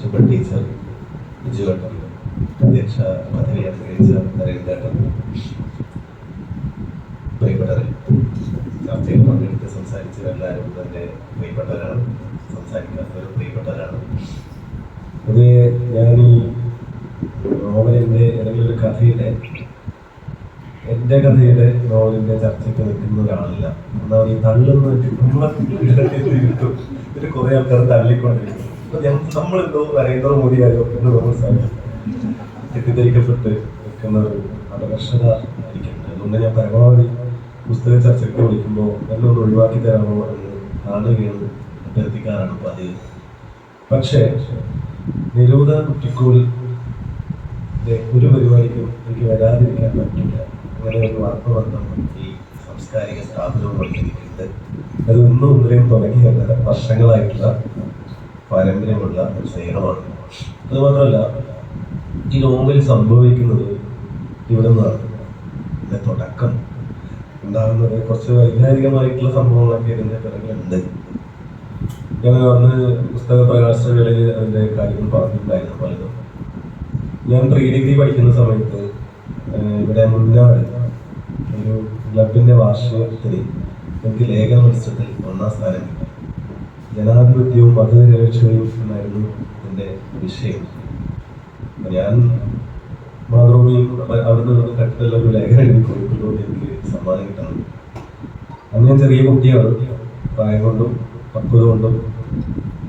Subal teacher ബിജുവേട്ടൻ അധ്യക്ഷ പദവി അലങ്കരിച്ച നരേന്ദ്രേട്ടൻ പ്രിയപ്പെട്ടവരെ ചർച്ചയിൽ പങ്കെടുത്ത് സംസാരിച്ചവരെല്ലാവരും തന്നെ പ്രിയപ്പെട്ടവരാണ്. സംസാരിക്കാത്തവരും പ്രിയപ്പെട്ടവരാണ്. അത് ഞാൻ ഈ നോവലിന്റെ അല്ലെങ്കിൽ ഒരു കഥയുടെ എന്റെ കഥയുടെ നോവലിന്റെ ചർച്ചയ്ക്ക് നിൽക്കുന്ന ഒരാളല്ല എന്നാൽ ഈ തള്ളുന്ന ഒരു കുറേ ആൾക്കാർ തള്ളിക്കൊണ്ടിരിക്കും നരേന്ദ്ര നമ്മളെന്തോ നരേന്ദ്രമോദിയായോ എന്ന് നമ്മൾ തെറ്റിദ്ധരിക്കപ്പെട്ട് നിൽക്കുന്ന ഒരു അപകർഷത ആയിരിക്കട്ടെ. അതുകൊണ്ട് ഞാൻ പരമാവധി പുസ്തക ചർച്ചയ്ക്ക് വിളിക്കുമ്പോൾ എന്നെ ഒന്ന് ഒഴിവാക്കി തരാമോ എന്ന് കാണുകയാണ് അഭ്യർത്ഥിക്കാറാണ് പതിവ്. പക്ഷേ നിരൂത കുട്ടിക്കോൾ ഒരു പരിപാടിക്കും എനിക്ക് വരാതിരിക്കാൻ പറ്റില്ല. അങ്ങനെ ഒരു ആത്മബന്ധം ഈ സാംസ്കാരിക സ്ഥാപനവുമായി എനിക്കുണ്ട് അത് ഒന്നും ഒന്നിനെയും തുടങ്ങിയല്ല വർഷങ്ങളായിട്ടുള്ള പാരമ്പര്യമുള്ള ഒരു സ്നേഹമാണ്. അതുമാത്രമല്ല ഈ നോവൽ സംഭവിക്കുന്നത് ഇവിടെ നിന്നാണ് തുടക്കം ഉണ്ടാകുന്നത് കുറച്ച് വൈകാരികമായിട്ടുള്ള സംഭവങ്ങളൊക്കെ ഇതിന്റെ പിറകിലുണ്ട്. ഞാൻ അന്ന് പുസ്തക പ്രകാശനകളിൽ അതിന്റെ കാര്യങ്ങൾ പറഞ്ഞിട്ടുണ്ടായിരുന്നു പലതും. ഞാൻ പ്രീ ഡിഗ്രി പഠിക്കുന്ന സമയത്ത് ഇവിടെ മുന്നാട് ഒരു ക്ലബിന്റെ വാർഷികത്തിൽ എനിക്ക് ലേഖന മത്സരത്തിൽ ഒന്നാം സ്ഥാനം കിട്ടി. ജനാധിപത്യവും മതനിരപേക്ഷതയും എന്നായിരുന്നു എന്റെ വിഷയം. ഞാൻ മാതൃഭൂമിയും അവിടുന്ന് കട്ടിലുള്ള ഒരു ലേഖനം എഴുതി കൊടുക്കുന്നതുകൊണ്ട് എനിക്ക് സമ്മാനം കിട്ടണം. ഞാൻ ചെറിയ കുട്ടിയാണ്. പ്രായം കൊണ്ടും പക്വത കൊണ്ടും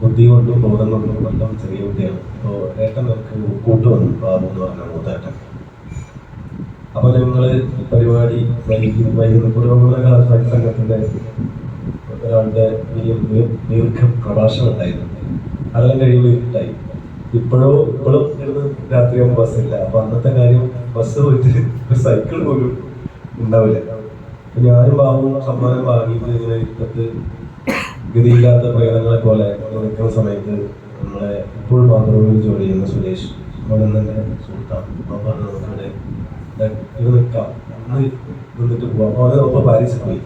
ബുദ്ധി കൊണ്ടും ബോധം കൊണ്ടും എല്ലാം ചെറിയ കുട്ടിയാണ്. അപ്പോൾ ഏട്ടൻ നമുക്ക് കൂട്ട് വന്നു ബാബു എന്ന് പറഞ്ഞ മൂത്തേട്ടൻ. അപ്പൊ ഞങ്ങൾ പരിപാടി വൈകി വൈകുന്ന പുരോഗമന കലാസാഹിത്യ സംഘത്തിന്റെ ഒരാളുടെ ദീർഘ പ്രഭാഷണം ഉണ്ടായിരുന്നു. അതെല്ലാം കഴിയുമ്പോൾ ഇരുട്ടായി. ഇപ്പോഴോ ഇപ്പോഴും ഇരുന്ന് രാത്രിയാകുമ്പോൾ ബസ്സില്ല അപ്പൊ അന്നത്തെ കാര്യം ബസ് പോയിട്ട് സൈക്കിൾ പോലും ഉണ്ടാവില്ല. ഞാനും ബാബുവും സമ്മാനം വാങ്ങിയിട്ട് ഇങ്ങനെ ഇപ്പത്ത് ഗതിയില്ലാത്ത പ്രേതങ്ങളെ പോലെ നിൽക്കുന്ന സമയത്ത് നമ്മളെ ഇപ്പോൾ മാത്രമേ ജോലി ചെയ്യുന്ന സുരേഷ് അവിടെ തന്നെ സുഹൃത്താണ് അവൻ പറഞ്ഞു നമുക്കിവിടെ ഇത് നിൽക്കാം. അന്ന് നിന്നിട്ട് പോവാം. അവന് ഒപ്പം പാരീസിൽ പോയി.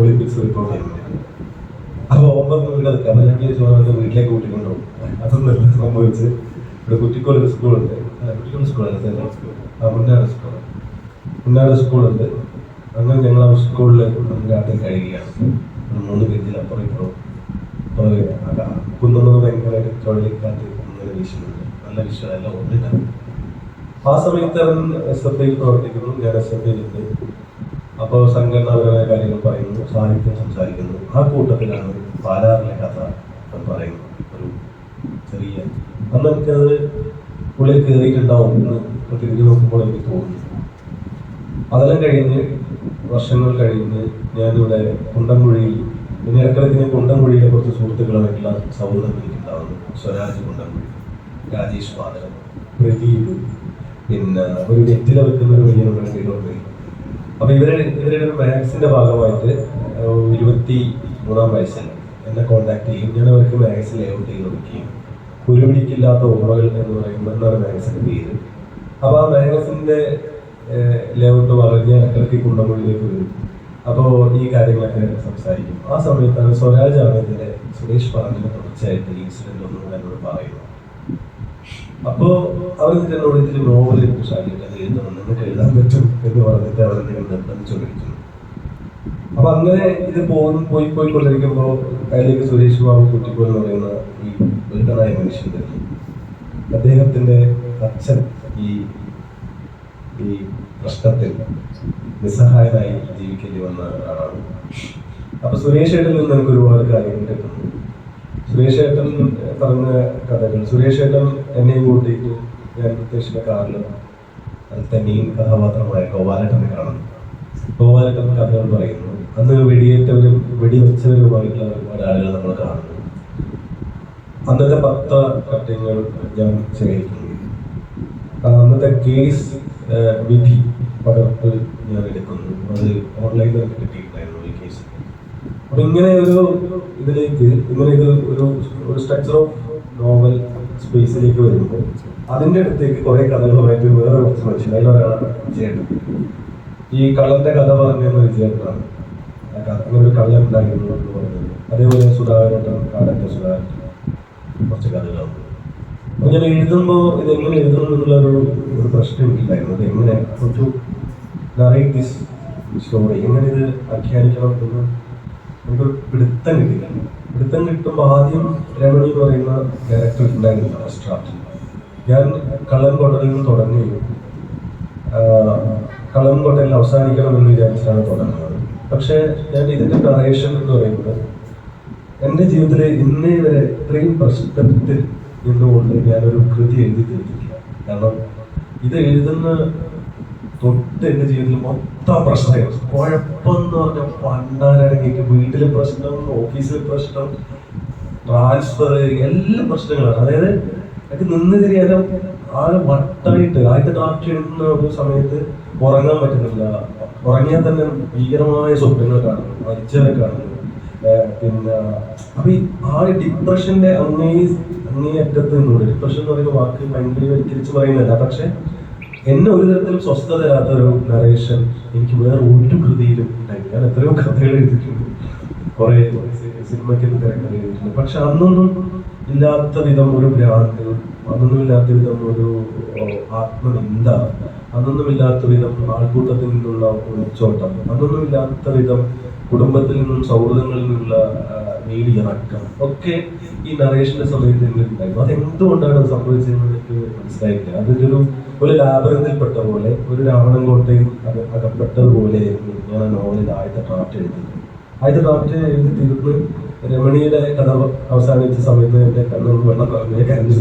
ഒളിമ്പിക്സ് റിപ്പോർട്ട് വേണ്ടി. അപ്പോൾ ഒമ്പത് ഇവിടെ നിൽക്കാം അപ്പോൾ ഞാൻ വിചാരിച്ചു വീട്ടിലേക്ക് കൂട്ടിക്കൊണ്ടുപോകും അതൊന്നും സംഭവിച്ച് ഇവിടെ കുറ്റിക്കോട് ഒരു സ്കൂളുണ്ട്. കുറ്റിക്കോട് സ്കൂളല്ല? മുന്നാട് സ്കൂൾ. മുന്നാട് സ്കൂളുണ്ട്. അങ്ങനെ ഞങ്ങൾ ആ സ്കൂളിൽ രാത്രി കഴിയുകയാണ്. മൂന്ന് ബെഞ്ചിൽ അപ്പുറം ഇപ്പുറം കുന്നുന്നത് ഭയങ്കരമായിട്ട് ചുഴലിക്കാറ്റ് അങ്ങനെ വീശുന്നുണ്ട് നല്ല എല്ലാം ഒന്നില്ല. ആ സമയത്ത് അവൻ എസ് എഫ് ഐയിൽ പ്രവർത്തിക്കുന്നു. ഞാൻ എസ് എഫ് ഐയിലുണ്ട് അപ്പോൾ സംഘടനാപരമായ കാര്യങ്ങൾ പറയുന്നു സാഹിത്യം സംസാരിക്കുന്നു. ആ കൂട്ടത്തിലാണ് പാലാറിലെ കഥ പറയുന്നു ഒരു ചെറിയ അന്ന് എനിക്കത് ഉള്ളിൽ കയറിയിട്ടുണ്ടാവും എന്ന് തിരിഞ്ഞു നോക്കുമ്പോൾ എനിക്ക് തോന്നുന്നു. അതെല്ലാം കഴിഞ്ഞ് വർഷങ്ങൾ കഴിഞ്ഞ് ഞാനിവിടെ കുണ്ടംകുഴിയിൽ പിന്നെ ഇടക്കിടക്ക് ഞാൻ കുണ്ടംകുഴിയിലെ കുറച്ച് സുഹൃത്തുക്കളുമായിട്ടുള്ള സൗഹൃദം എനിക്കുണ്ടാവുന്നു. സ്വരാജ് കുണ്ടംകുഴി രാജേഷ് മാധവൻ പ്രദീപ് പിന്നെ ഒരു നെറ്റിലെ വെക്കുന്ന ഒരു പയ്യനുണ്ട് അപ്പൊ ഇവരെ ഇവരുടെ ഒരു മാത്സിന്റെ ഭാഗമായിട്ട് ഇരുപത്തി മൂന്നാം വയസ്സിൽ എന്നെ കോണ്ടാക്ട് ചെയ്യും. ഞാൻ അവർക്ക് മാത്സ് ലേഔട്ട് ചെയ്ത് കൊടുക്കുകയും കുരുവിളിക്കില്ലാത്ത ഓർമ്മകൾ എന്ന് പറയുമ്പോൾ എന്നാണ് മാത്സിന്റെ പേര്. അപ്പൊ ആ മാഗസിന്റെ ലേഔട്ട് പറഞ്ഞ് ഇടയ്ക്ക് കുണ്ടമുള്ളിലേക്ക് വരും. അപ്പോൾ ഈ കാര്യങ്ങളൊക്കെ സംസാരിക്കും. ആ സമയത്താണ് സ്വരാജ് ആണ് ഇതിന്റെ സുരേഷ് പറഞ്ഞതിന് തുടർച്ചയായിട്ട് ഈ ഇൻസിഡന്റ് ഒന്നും എന്നോട് പറയുന്നു അപ്പോ അവർ എന്നോട് ഇതിൽ എനിക്ക് ഷാജിട്ട് അത് എഴുതണം നിങ്ങൾക്ക് എഴുതാൻ പറ്റും എന്ന് പറഞ്ഞിട്ട് അവർ നിങ്ങൾ കഴിച്ചു അപ്പൊ അങ്ങനെ ഇത് പോകുന്നു പോയി പോയിക്കൊണ്ടിരിക്കുമ്പോൾ അതിലേക്ക് സുരേഷ് ബാബു കുട്ടിക്കോൾ എന്ന് പറയുന്ന ഈ വലുതനായ മനുഷ്യൻ അദ്ദേഹത്തിന്റെ അച്ഛൻ ഈ ഈ പ്രശ്നത്തിൽ നിസ്സഹായനായി ജീവിക്കേണ്ടി വന്ന ആളാണ്. അപ്പൊ സുരേഷ് ഏട്ടിൽ നിന്ന് നമുക്ക് ഒരുപാട് കാര്യങ്ങൾ കിട്ടുന്നു സുരേഷ് ഏട്ടൻ പറഞ്ഞ കഥകൾ സുരേഷ് ഏട്ടൻ എന്നെയും കൂട്ടിയിട്ട് ഞാൻ കാറിൽ അത് തന്നെയും കഥാപാത്രമായ ഗോപാലേട്ടനെ കാണുന്നു ഗോപാലേട്ടൻ കഥകൾ പറയുന്നു അന്ന് വെടിയേറ്റവരും വെടിവെച്ചവരുമായിട്ടുള്ള ഒരുപാട് ആളുകൾ നമ്മൾ കാണുന്നു. അന്നത്തെ പത്ത കട്ടിങ്ങൾ ഞാൻ ശേഖരിക്കുന്നു. അന്നത്തെ കേസ് വിധി പകർപ്പ് ഞാൻ എടുക്കുന്നു. അത് ഓൺലൈനിൽ കിട്ടിയിട്ടുണ്ടായിരുന്നു ഈ കേസ് അപ്പൊ ഇങ്ങനെ ഒരു ഇതിലേക്ക് ഇങ്ങനെ ഇത് ഒരു ഒരു സ്ട്രക്ചർ ഓഫ് നോവൽ സ്പേസിലേക്ക് വരുമ്പോൾ അതിന്റെ അടുത്തേക്ക് കുറെ കഥകളുമായിട്ട് വേറെ കുറച്ച് മനുഷ്യൻ അതിലൊരാളാണ് വിജയേട്ടൻ. ഈ കള്ളന്റെ കഥ പറഞ്ഞ വിജയേട്ടനാണ്. അങ്ങനെ ഒരു കള്ളൻ ഉണ്ടായിരുന്നു എന്ന് പറയുന്നത് അതേപോലെ സുധാകരേട്ടൻ കാലത്തെ സുധാകരൻ കുറച്ച് കഥകളാണ്. അപ്പൊ ഞാൻ എഴുതുമ്പോൾ ഇത് എങ്ങനെ എഴുതണം എന്നുള്ള ഒരു ഒരു പ്രശ്നം എനിക്കില്ലായിരുന്നു അത് എങ്ങനെ ടു നറേറ്റ് ദിസ് സ്റ്റോറി എങ്ങനെ ഇത് ആഖ്യാനിക്കണം എന്ന് നമുക്കൊരു പിടുത്തം കിട്ടില്ല. പിടുത്തം കിട്ടുമ്പോൾ ആദ്യം രമണി എന്ന് പറയുന്ന ക്യാരക്ടർ ഉണ്ടായിരുന്നു ഫസ്റ്റ് ഡ്രാഫ്റ്റിൽ ഞാൻ കള്ളൻ കോട്ടയിൽ നിന്ന് തുടങ്ങുകയും കള്ളൻ കോട്ടയിൽ അവസാനിക്കണം എന്ന് വിചാരിച്ചാണ് തുടങ്ങുന്നത്. പക്ഷേ ഞാൻ ഇതിന്റെ നറേഷൻ എന്ന് പറയുന്നത് എന്റെ ജീവിതത്തിലെ ഇന്നേ വരെ ഇത്രയും പ്രശ്നത്തിൽ നിന്നുകൊണ്ട് ഞാനൊരു കൃതി എഴുതി തീർത്തിട്ടില്ല. കാരണം ഇത് എഴുതുന്ന തൊട്ട് എന്റെ ജീവിതത്തിൽ മൊത്തം പ്രശ്നമായിരുന്നു കുഴപ്പമെന്ന് പറഞ്ഞാൽ പണ്ടാരടങ്ങിയിട്ട് വീട്ടിലെ പ്രശ്നം ഓഫീസിലെ പ്രശ്നം ട്രാൻസ്ഫർ എല്ലാ പ്രശ്നങ്ങളാണ്. അതായത് എനിക്ക് നിന്ന് തിരിയാലും ആകെ വട്ടായിട്ട് ആദ്യത്തെ ഡ്രാഫ്റ്റ് എഴുതുന്ന ഒരു സമയത്ത് ഉറങ്ങാൻ പറ്റുന്നില്ല. ഉറങ്ങിയാൽ തന്നെ ഭീകരമായ സ്വപ്നങ്ങൾ കാണുന്നു മരിച്ചവരെ കാണുന്നു. പിന്നെ അപ്പൊ ഈ ആ ഡിപ്രഷന്റെ അങ്ങേ അങ്ങേ അറ്റത്ത് നിന്നുണ്ട് ഡിപ്രഷൻ എന്ന് പറയുന്ന വാക്ക് ഭയങ്കര ഭയങ്കരവൽക്കരിച്ച് പറയുന്നില്ല. പക്ഷെ എന്നെ ഒരു തരത്തിലും സ്വസ്ഥത തരാത്ത ഒരു നറേഷൻ എനിക്ക് വേറെ ഒരു കൃതിയിലും ഉണ്ടായി ഞാൻ എത്രയോ കഥകൾ എഴുതിയിട്ടുണ്ട്. കുറെ സിനിമയ്ക്ക് തിരക്കഥ എഴുതിയിട്ടുണ്ട് പക്ഷെ അന്നൊന്നും ഇല്ലാത്ത വിധം ഒരു ഭ്രാന്ത് അന്നൊന്നും ഇല്ലാത്ത വിധം ഒരു ആത്മനിന്ദ അന്നൊന്നും ഇല്ലാത്ത വിധം ആൾക്കൂട്ടത്തിൽ നിന്നുള്ള ഒളിച്ചോട്ടം അന്നൊന്നും ഇല്ലാത്ത വിധം കുടുംബത്തിൽ നിന്നും സൗഹൃദങ്ങളിൽ നിന്നുള്ള നേടിയിറക്കം ഒക്കെ ഈ നറേഷന്റെ സമയത്ത് ഉണ്ടായിരുന്നു അത് എന്തുകൊണ്ടാണ് അത് സംഭവിച്ചതെന്ന് എനിക്ക് മനസ്സിലായില്ല. അതിന്റെ ഒരു ഒരു ലാഭത്തിൽപ്പെട്ട പോലെ ഒരു രാവണൻകോട്ടയിൽ അത് അകപ്പെട്ടതുപോലെ ഞാൻ നോവലിൽ ആദ്യത്തെ ഡ്രാഫ്റ്റ് എഴുതിയത്. ആദ്യത്തെ ഡ്രാഫ്റ്റ് എഴുതി തീർന്ന് രമണിയുടെ കഥ അവസാനിച്ച സമയത്ത് എന്റെ കണ്ണിൽ വെള്ളം നിറഞ്ഞേ കരഞ്ഞു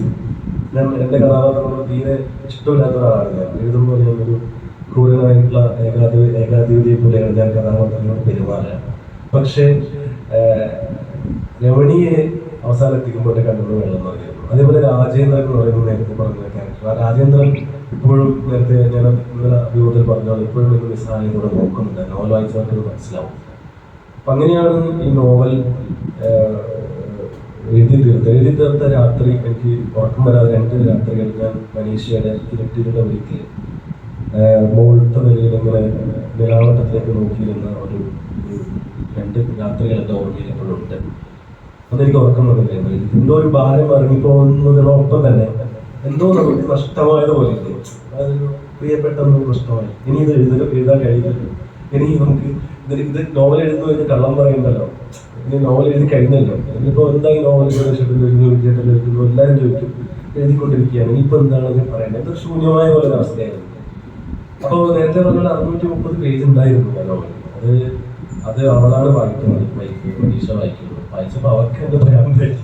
ഞാൻ എന്റെ കഥാപാത്രങ്ങളോട് തീരെ ഇഷ്ടമില്ലാത്ത ഒരാളാണ് ഞാൻ. എഴുതുമ്പോൾ ഞാനൊരു ക്രൂരനായിട്ടുള്ള ഏകാധിപ ഏകാധിപതിയെ പോലെയാണ് ഞാൻ കഥാപാത്രങ്ങളോട് പെരുമാറുക പക്ഷേ രമണിയെ അവസാനം എത്തിക്കുമ്പോൾ കണ്ണിൽ വെള്ളം നിറഞ്ഞിരുന്നു അതേപോലെ രാജേന്ദ്രൻ എന്ന് പറയുന്നത് നേരത്തെ പറഞ്ഞ ക്യാരക്ടർ ആ രാജേന്ദ്രൻ ഇപ്പോഴും നേരത്തെ ഞാൻ ഇന്നലെ അഭിമുഖത്തിൽ പറഞ്ഞാൽ ഇപ്പോഴും ഇങ്ങനെ നിസ്സാരം കൂടെ നോക്കുന്നുണ്ട്. നോവൽ വായിച്ചവർക്ക് മനസ്സിലാവും. അപ്പൊ അങ്ങനെയാണ് ഈ നോവൽ എഴുതി തീർത്ത് എഴുതി തീർത്ത രാത്രി എനിക്ക് ഉറക്കം വരാതെ രണ്ട് രാത്രികൾ ഞാൻ മനീഷയുടെ ഇരട്ടിയുടെ വീട്ടിൽ മുകളിലത്തെ നിലയിൽ ഇങ്ങനെ നിലാവട്ടത്തിലേക്ക് നോക്കിയിരുന്ന ഒരു രണ്ട് രാത്രികൾ എന്റെ ഓർമ്മയിൽ എപ്പോഴും ഉണ്ട് അന്ന് എനിക്ക് ഉറക്കം വന്നില്ല. എന്തോ ഒരു ഭാരം ഇറങ്ങിപ്പോകുന്നതിനൊപ്പം തന്നെ എന്തോ നമുക്ക് നഷ്ടമായത് പോലെ പ്രിയപ്പെട്ട നമുക്ക് നഷ്ടമായി ഇനി ഇത് എഴുത എഴുതാൻ കഴിയുന്നില്ല. ഇനി നമുക്ക് ഇത് ഇത് നോവൽ എഴുതുന്നു എന്ന് കള്ളം പറയുന്നല്ലോ ഇനി നോവൽ എഴുതി കഴിഞ്ഞല്ലോ. ഇനിയിപ്പോൾ എന്തായി നോവൽ ചേട്ടൻ എഴുതുന്നു? എല്ലാവരും ചോദിക്കും. എഴുതിക്കൊണ്ടിരിക്കുകയാണ്. ഇനിയിപ്പോൾ എന്താണ് അതിന് പറയേണ്ടത്? ഇത് ശൂന്യമായ പോലെ അവസ്ഥയായിരുന്നു. അപ്പോൾ നേരത്തെ പറഞ്ഞ അറുന്നൂറ്റി മുപ്പത് പേജ് ഉണ്ടായിരുന്നു ആ നോവൽ അത് അത് അവളാണ് വായിക്കുന്നത് വായിക്കുന്നത് പരീക്ഷ വായിക്കുന്നത്. വായിച്ചപ്പോ അവർക്ക് എന്റെ ഭ്രാന്തായി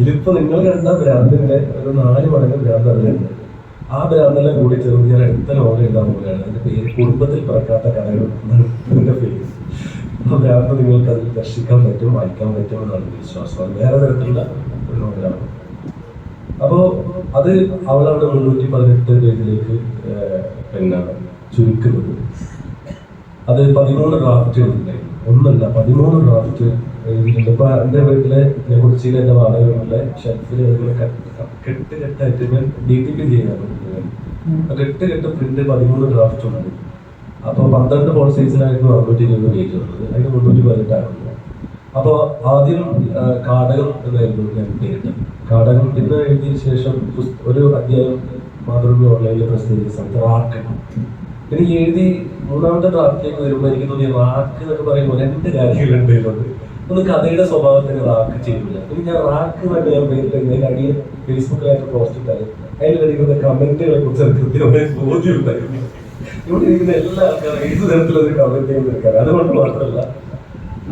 ഇതിപ്പോ നിങ്ങൾ കണ്ട ഭ്രാന്തിന്റെ ഒരു നാല് മടങ്ങ് ഭ്രാന്ത് അതിലുണ്ട് ആ ഭ്രാന്തെല്ലാം കൂടി ചേർന്ന് ഞാൻ അടുത്ത നോവൽ എഴുതാൻ പോവുകയാണ്. അതിന്റെ പേര് കുടുംബത്തിൽ പിറക്കാത്ത ഇതിന്റെ പേര്. ആ ഭ്രാന്ത് നിങ്ങൾക്ക് അതിൽ ദർശിക്കാൻ പറ്റും വായിക്കാൻ പറ്റും എന്നാണ് വിശ്വാസം. വേറെ തരത്തിലുള്ള ഒരു നോവലാണ് അപ്പോ അത് അവളവിടെ മുന്നൂറ്റി പതിനെട്ട് പേജിലേക്ക് പിന്നെ ചുരുക്കുന്നത്. അത് പതിമൂന്ന് ഡ്രാഫ്റ്റുകൾ എഴുതിയിട്ടുണ്ടായിരുന്നു ഒന്നല്ല പതിമൂന്ന് ഡ്രാഫ്റ്റ് എഴുതിയിട്ടുണ്ട്. ഇപ്പൊ എന്റെ വീട്ടിലെ ഞാൻ കൊച്ചിയിലെ എന്റെ വാടക വീട്ടിലെ ഷെൽഫിൽ അതുപോലെ കെട്ട് കെട്ട് കെട്ടായിട്ട് ഞാൻ ഡി ടി പി ചെയ്യാറുണ്ട് കെട്ട് കെട്ട് പ്രിന്റ് പതിമൂന്ന് ഡ്രാഫ്റ്റ് ഉണ്ട്. അപ്പോൾ പന്ത്രണ്ട് ഫോൾ സൈസിലായിരുന്നു അറുന്നൂറ്റി ഇരുപത് പേജ് വന്നത് അതിന് മുന്നൂറ്റി പതിനെട്ടായിരുന്നു അപ്പോൾ ആദ്യം കാടകം എന്നായിരുന്നു ഞാൻ പേരിട്ടത്. കാടകം പിന്നെ എഴുതിയ ശേഷം ഒരു അധ്യായം മാതൃഭൂമി ഓൺലൈനിൽ പ്രസിദ്ധീകരിച്ച സമയത്ത് റാക്ക് എനിക്ക് എഴുതി മൂന്നാമത്തെ ഡ്രാഫ്റ്റിലേക്ക് വരുമ്പോൾ എനിക്ക് തോന്നിയ റാക്ക് എന്നൊക്കെ പറയുമ്പോൾ രണ്ട് കാര്യങ്ങളുണ്ട് ഇതിനകത്ത് ഒന്ന് കഥയുടെ സ്വഭാവത്തിന് റാക്ക് ചെയ്യില്ല ഇനി ഞാൻ റാക്ക് എന്നൊക്കെ ഞാൻ പേരിട്ടെങ്കിൽ അടിയിൽ ഫേസ്ബുക്കിലായിട്ട് പോസ്റ്റ് ഇട്ടാൽ അതിൽ അടിക്കുന്ന കമന്റുകളെ കുറിച്ച് കൃത്യമായ ബോധ്യം ഉണ്ടായിരുന്നു. ഇവിടെ ഇരിക്കുന്ന എല്ലാ ആൾക്കാരും ഏത് തരത്തിലൊരു കമന്റ് ചെയ്യുന്ന അതുകൊണ്ട് മാത്രമല്ല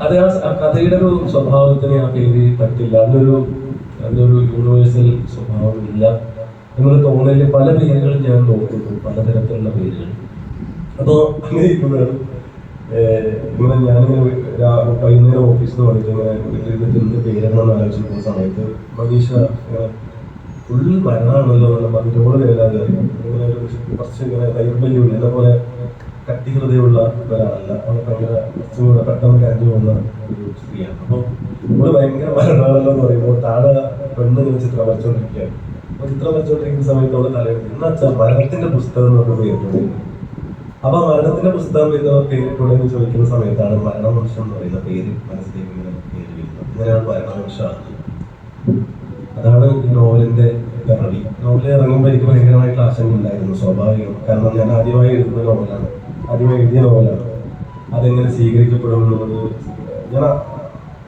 അത് ആ കഥയുടെ ഒരു സ്വഭാവത്തിന് ആ പേര് പറ്റില്ല. അതിനൊരു അതിനൊരു യൂണിവേഴ്സൽ സ്വഭാവമില്ല. എന്നുള്ള തോന്നലിൽ പല പേരുകളും ഞാൻ നോക്കുന്നു. പലതരത്തിലുള്ള പേരുകൾ. അപ്പോൾ അങ്ങനെ ഇരിക്കുന്നതാണ്. ഏഹ് ഇങ്ങനെ ഞാനിങ്ങനെ വൈകുന്നേരം ഓഫീസിൽ നിന്ന് വന്നിട്ട് ഇങ്ങനെ വീട്ടിലിരുന്നിട്ട് എന്ത് പേരെന്നാന്ന് പോകുന്ന സമയത്ത് മനീഷ ഇങ്ങനെ ഫുൾ മരണമാണല്ലോ മതിരോട് വേലാതെ ഇങ്ങനെ ഒരു കുറച്ച് ഇങ്ങനെ ദൈർബല്യമില്ല എന്നെ പോലെ കട്ടി ഹൃദയമുള്ള ഒരാളല്ല. അവർക്ക് ഭയങ്കര കുറച്ചും കൂടെ പെട്ടെന്ന് കരഞ്ഞു പോകുന്ന ഒരു സ്ത്രീയാണ്. അപ്പോൾ നമ്മൾ ഭയങ്കര മരണമാണല്ലോ എന്ന് പറയുമ്പോൾ താഴെ പെണ്ണ് ഇങ്ങനെ ചിത്രം വരച്ചോണ്ടിരിക്കുകയാണ്. അപ്പൊ ചിത്രം വരച്ചോണ്ടിരിക്കുന്ന സമയത്ത് അവൾ തലയിൽ എന്നാ വെച്ചാൽ മരണത്തിന്റെ പുസ്തകം എന്നൊക്കെ പേരിട്ടുണ്ട് അപ്പൊ മരണത്തിന്റെ പുസ്തകം എന്ന പേരിട്ടൂടെ എന്ന് ചോദിക്കുന്ന സമയത്താണ് മരണവംശം എന്ന് പറയുന്ന പേര് മനസ്സിലേക്ക് ഇങ്ങനെ പേര് വരുന്നത്. ഇങ്ങനെയാണ് മരണവംശമാകുന്നത് അതാണ് ഈ നോവലിന്റെ പിറവി നോവൽ ഇറങ്ങുമ്പോൾ എനിക്ക് ഭയങ്കരമായിട്ടുള്ള ആശങ്ക ഉണ്ടായിരുന്നു സ്വാഭാവികം. കാരണം ഞാൻ ആദ്യമായി എഴുതുന്ന നോവലാണ്. ആദ്യമായി എഴുതിയ നോവലാണ്. അതെങ്ങനെ സ്വീകരിക്കപ്പെടും എന്നുള്ളത് ഞാൻ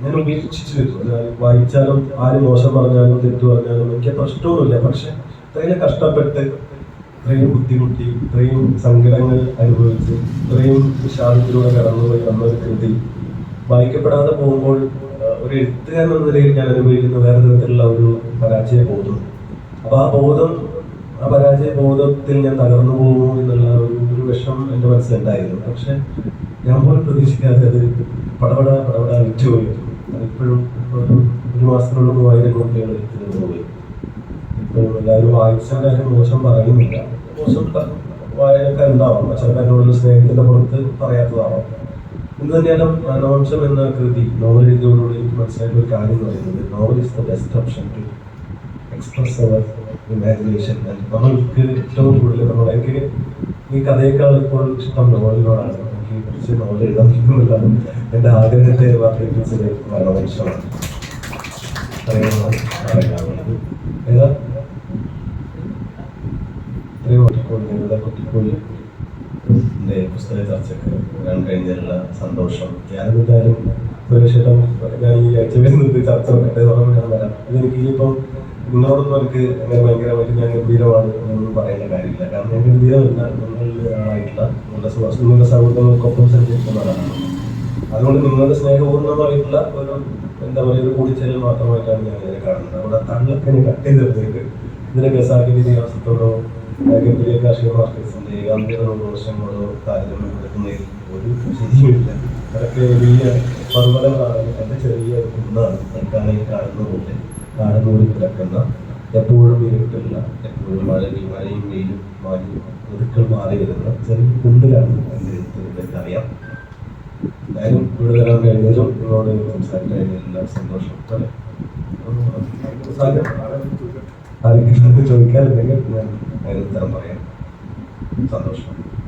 ഞാൻ ഉപേക്ഷിച്ചു വെച്ചു വായിച്ചാലും ആര് മോശം പറഞ്ഞാലും തെറ്റു പറഞ്ഞാലും എനിക്ക് പ്രശ്നമൊന്നുമില്ല. പക്ഷെ ഇത്രയും കഷ്ടപ്പെട്ട് ഇത്രയും ബുദ്ധിമുട്ടി ഇത്രയും സങ്കടങ്ങൾ അനുഭവിച്ച് ഇത്രയും വിഷാദത്തിലൂടെ കടന്നുപോയി നമ്മൾ കൃതി വായിക്കപ്പെടാതെ പോകുമ്പോൾ ഒരു എഴുത്തുകാരൻ എന്ന നിലയിൽ ഞാൻ അനുഭവിക്കുന്ന വേറെ തരത്തിലുള്ള ഒരു പരാജയ ബോധം. അപ്പൊ ആ ബോധം ആ പരാജയ ബോധത്തിൽ ഞാൻ തകർന്നു പോകുമോ എന്നുള്ള ഒരു ഒരു വിഷം എന്റെ മനസ്സിലുണ്ടായിരുന്നു. പക്ഷെ ഞാൻ പോലും പ്രതീക്ഷിക്കാതെ അത് പടപട പടപട വിറ്റുപോയി. അതിപ്പോഴും ഒരു മാസത്തിനുള്ള മൂവായിരം കോപ്പികൾ തീർന്നു പോയി ഇപ്പോഴും വായിച്ചാൽ അതിന് മോശം പറയുന്നില്ല. മോശം പ- വായനക്കാർ പക്ഷെ എന്നോടുള്ള സ്നേഹത്തിന്റെ പുറത്ത് പറയാത്തതാവാം. ഇന്ന് തന്നെയാണ് മനോവംശം എന്ന കൃതി നോവൽ എഴുതിയോടുകൂടി എനിക്ക് മനസ്സിലായ ഒരു കാര്യം എന്ന് പറയുന്നത്. Novel is the best option to express our imagination നമ്മൾക്ക് ഏറ്റവും കൂടുതൽ നമ്മൾ എനിക്ക് ഈ കഥയേക്കാൾ ഇപ്പോൾ ഇഷ്ടം നോവലിനോടാണ് എനിക്ക് കുറച്ച് നോവൽ എഴുതാൻ പറ്റുന്നില്ല എന്റെ ആഗ്രഹത്തെ വർദ്ധിപ്പിച്ചത് മനോവംശമാണ് ഏതാ? കുട്ടിക്കോളി എന്റെ പുസ്തക ചർച്ചയ്ക്ക് വരാൻ കഴിഞ്ഞതിലുള്ള സന്തോഷം. ഞാനെന്തായാലും സുരക്ഷിതം ഞാൻ ഈ ആഴ്ച വരുന്നത് ചർച്ച എന്ന് ഞാൻ വരാം. ഇതെനിക്ക് ഇനിയിപ്പം നിങ്ങളോടൊന്നും എനിക്ക് അങ്ങനെ ഭയങ്കരമായിട്ട് ഞാൻ ഗംഭീരമാണ് എന്നൊന്നും പറയേണ്ട കാര്യമില്ല. കാരണം ഞാൻ ഗംഭീരമല്ല നിങ്ങളുടെ ആളായിട്ടുള്ള നിങ്ങളുടെ സുഹൃത്ത് നിങ്ങളുടെ സൗഹൃദങ്ങൾക്കൊപ്പം സഞ്ചരിക്കുന്നതാണ് അതുകൊണ്ട് നിങ്ങളുടെ സ്നേഹപൂർണമായിട്ടുള്ള ഒരു എന്താ പറയുക ഒരു കൂടിച്ചേരൽ മാത്രമായിട്ടാണ് ഞാൻ ഇതിനെ കാണുന്നത്. അവിടെ ഞാൻ കട്ട് ചെയ്ത് ഇതിനെ ഇതിനൊക്കെ സാങ്കേതിക ഗംഭീര കാർഷിക മാർക്കറ്റ്സിന്റെ ഗംഭീരമോ ദോഷങ്ങളോ താരതമ്യപ്പെടുത്തുന്നതിൽ ഒരു ശരിയുമില്ല അതൊക്കെ വലിയ പർവതങ്ങളാണ് എന്റെ ചെറിയ ഒരു കുന്നാണ്. തൽക്കാലം ഈ കാണുന്ന പോലെ കാടുമൂടി കിടക്കുന്ന എപ്പോഴും ഇരുട്ടില്ല എപ്പോഴും മഴ മഴയും വെയിലും മാലിയും ഋതുക്കൾ മാറി വരുന്ന ചെറിയ കുന്നിലാണ് എന്റെ എഴുത്ത് അറിയാം ഞാനും ഇവിടെ വരാൻ കഴിഞ്ഞതിലും നിങ്ങളോട് സംസാരിക്കാൻ കഴിഞ്ഞതിലെല്ലാം സന്തോഷം. അല്ലേ? ആരെങ്കിലും ചോദിക്കാറുണ്ടെങ്കിൽ ഞാൻ അതിന് ഉത്തരം പറയാം. സന്തോഷം.